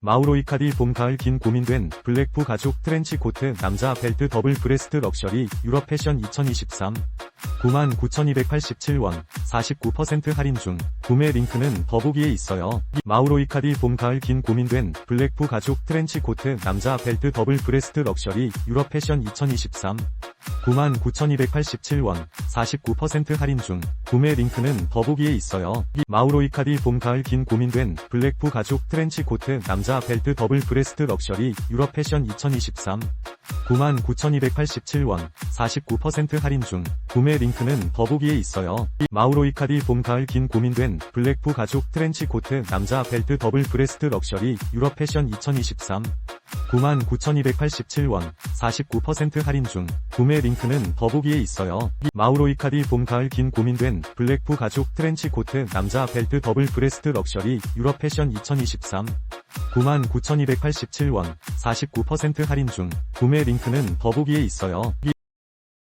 마우로 이카디 봄 가을 긴 고민된 블랙푸 가죽 트렌치 코트 남자 벨트 더블 브레스트 럭셔리 유럽 패션 2023 99,287원 49% 할인 중. 구매 링크는 더보기에 있어요. 마우로 이카디 봄 가을 긴 고민된 블랙푸 가죽 트렌치 코트 남자 벨트 더블 브레스트 럭셔리 유럽 패션 2023 99,287원 49% 할인 중 구매 링크는 더보기에 있어요. 마우로 이카디 봄 가을 긴 고민된 블랙푸 가죽 트렌치 코트 남자 벨트 더블 브레스트 럭셔리 유럽 패션 2023 99,287원 49% 할인 중 구매 링크는 더보기에 있어요. 마우로 이카디 봄 가을 긴 고민된 블랙푸 가죽 트렌치 코트 남자 벨트 더블 브레스트 럭셔리 유럽 패션 2023 99,287원 49% 할인 중 구매 링크는 더보기에 있어요. 마우로 이카디 봄 가을 긴 고민된 블랙푸 가죽 트렌치 코트 남자 벨트 더블 브레스트 럭셔리 유럽 패션 2023 99,287원 49% 할인 중 구매 링크는 더보기에 있어요.